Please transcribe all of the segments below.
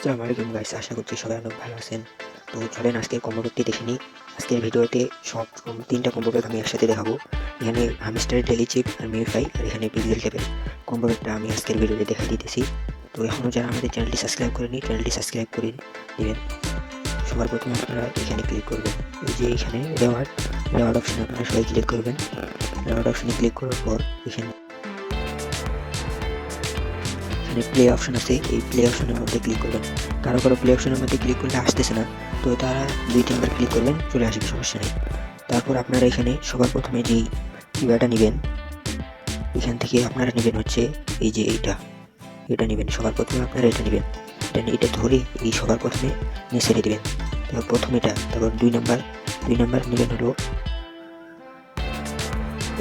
আসসালামু আলাইকুম গাইস আশা করছি সবাই অনেক ভালো আছেন। তো চলেন আজকের কম্বো প্যাকটি দেখে নিই। আজকের ভিডিওতে সব তিনটা প্যাক আমি একসাথে দেখাবো। এখানে হামস্টারের ডেলি চিপ আর মিউফাই আর এখানে পিক্সেল টেপের প্যাকটা আমি আজকের ভিডিওতে দেখা দিতেছি। তো এখনও যারা আমাদের চ্যানেলটি সাবস্ক্রাইব করেনি চ্যানেলটি সাবস্ক্রাইব করে দিবেন। সবার প্রথমে আপনারা এখানে ক্লিক করবেন। এই যে এখানে রেওয়ার্ড রেওয়ার্ড অপশনে আপনারা সবাই ক্লিক করবেন। রেওয়ার্ড অপশনে ক্লিক করার পর এখানে এখানে প্লে অপশন আছে। এই প্লে অপশনের মধ্যে ক্লিক করবেন কারও কারও প্লে অপশনের মধ্যে ক্লিক করলে আসতেছে না। তো তারা দুই তিনবার ক্লিক করবেন চলে আসবে সমস্যা নেই। তারপর আপনারা এখানে সবার প্রথমে যেই কিবাটা নেবেন, এখান থেকে আপনারা নেবেন হচ্ছে এই যে এইটা। এটা নেবেন, সবার প্রথমে আপনারা এটা নেবেন। এটা এটা ধরে এই সবার প্রথমে নিয়ে ছেড়ে দেবেন। তারপর প্রথম এটা, তারপর দুই নাম্বার দুই নাম্বার নেবেন হলো,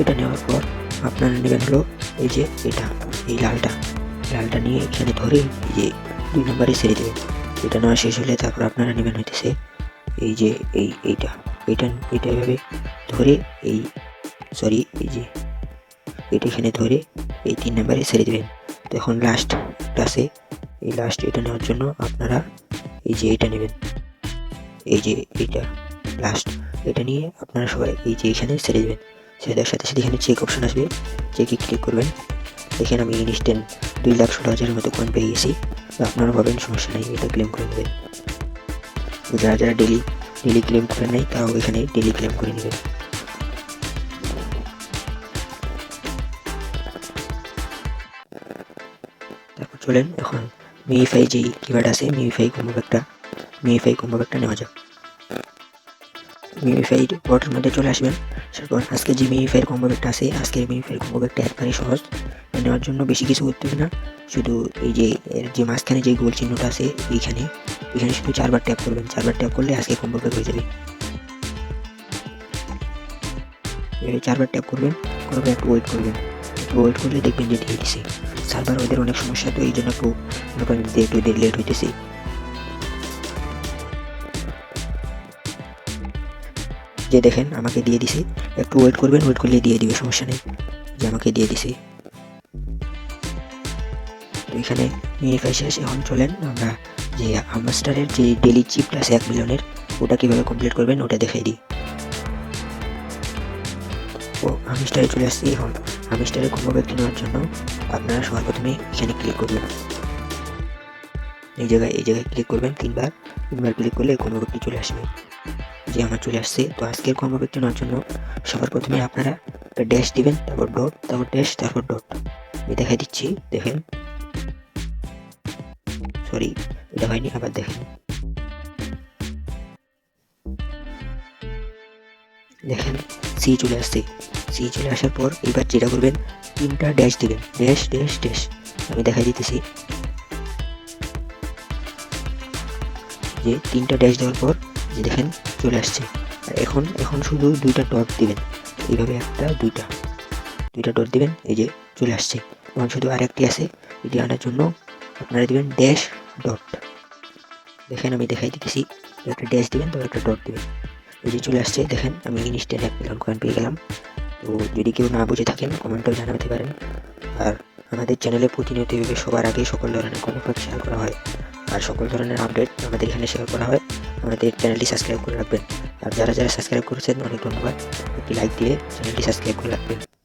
এটা নেওয়ার পর আপনারা নেবেন হলো এই যে এটা, এই লালটা। লালটা নিয়ে এখানে ধরে এই যে দুই নম্বরে ছেড়ে দেবেন এটা নেওয়া শেষ হলে তারপর আপনারা নেবেন হইতেছে এই যে এই এইটা। এইটা এটা এভাবে ধরে এই সরি এই যে এটা এখানে ধরে এই তিন নম্বরে ছেড়ে দেবেন। তো এখন লাস্ট আছে এই লাস্ট এটা নেওয়ার জন্য আপনারা এই যে এটা নেবেন। এই যে এইটা লাস্ট এটা নিয়ে আপনারা সবাই এই যে এখানে ছেড়ে দেবেন। ছেড়ে দেওয়ার সাথে সাথে এখানে চেক অপশন আসবে। চেকে ক্লিক করবেন। এখানে আমি ইনস্ট্যান্ট দুই লাখ ষোলো হাজারের মতো কয়েন পেয়ে গেছি আপনারা পাবেন সমস্যা নেই, এটা ক্লেম করে নেবেন যারা যারা ডেলি ডেলি ক্লেম করে নেয়, তারাও এখানে ডেলি ক্লেম করে নেবেন। তারপর চলেন, এখন মিউফাই যেই কিওয়ার্ড আছে মিউফাই কম্বো ব্যাগটা মিউফাই কম্বো ব্যাগটা নেওয়া যাক। মিউফাই বটের মধ্যে চলে আসবেন। তারপর আজকে যে মিউফাইয়ের কম্বো ব্যাগটা আছে, আজকের মিউফাইয়ের কম্বো ব্যাগটা একবারে সহজ। নেওয়ার জন্য বেশি কিছু করতে হবে না। শুধু এই যে, এর যে মাঝখানে যে গোল চিহ্নটা আছে, এইখানে। এখানে শুধু চারবার ট্যাপ করবেন। চারবার ট্যাপ করলে আজকে কম্বো হয়ে যাবে। চারবার ট্যাপ করবেন। পর একটু ওয়েট করবেন। একটু ওয়েট করলে দেখবেন যে দিয়ে দিছে সার্ভার ওদের অনেক সমস্যা, তো এই জন্য একটু যে একটু লেট হইতেছে। যে দেখেন, আমাকে দিয়ে দিছে। একটু ওয়েট করবেন ওয়েট করলে দিয়ে দিবে, সমস্যা নেই। যে আমাকে দিয়ে দিছে। তো এখানে মিনিফাই শেষ এখন চলেন আমরা যে হামস্টারের যে ডেলি চিপটা আছে এক মিলিয়নের ওটা কীভাবে কমপ্লিট করবেন, ওটা দেখাই দিই। ও হামস্টারে চলে আসছি। এখন হামস্টারের কম্বো নেওয়ার জন্য। আপনারা সবার প্রথমে এখানে ক্লিক করবেন। এই জায়গায় এই জায়গায় ক্লিক করবেন। তিনবার তিনবার ক্লিক করলে কম্বো ব্যক্তি চলে আসবে। যে আমার চলে আসছে, তো আজকের কম্বো ব্যক্তি নেওয়ার জন্য সবার প্রথমে আপনারা ড্যাশ দিবেন, তারপর ডট তারপর ড্যাশ তারপর ডট আমি দেখাই দিচ্ছি, দেখেন। সরি, এটা হয়নি, আবার দেখেন। দেখেন সি চলে আসছে। সি চলে আসার পর এবার যেটা করবেন, তিনটা ড্যাশ দিবেন। ড্যাশ ড্যাশ ড্যাশ আমি দেখাই দিতেছি। যে তিনটা ড্যাশ দেওয়ার পর যে দেখেন, চলে আসছে। আর এখন এখন শুধু দুইটা ডট দিবেন। এইভাবে একটা, দুইটা। দুইটা ডট দিবেন, এই যে চলে আসছে। এখন শুধু আরেকটি আছে, এটি আনার জন্য আপনারা দেবেন ড্যাশ ডট দেখেন, আমি দেখাই দিতেছি। একটা ড্যাশ দিবেন তো একটা ডট দিবেন। এই যে চলে আসছে, দেখেন, আমি ইনস্ট্যান্ট এক মিলিয়ন কয়েন পেয়ে গেলাম। তো যদি কেউ না বুঝে থাকেন কমেন্টও জানাতে পারেন। আর আমাদের চ্যানেলে প্রতিনিয়ত এভাবে সবার আগে সকল ধরনের কমেন্ট শেয়ার করা হয়। আর সকল ধরনের আপডেট আমাদের এখানে শেয়ার করা হয়। আমাদের চ্যানেলটি সাবস্ক্রাইব করে রাখবেন। আর যারা যারা সাবস্ক্রাইব করেছেন, অনেক ধন্যবাদ। একটি লাইক দিয়ে চ্যানেলটি সাবস্ক্রাইব করে রাখবেন।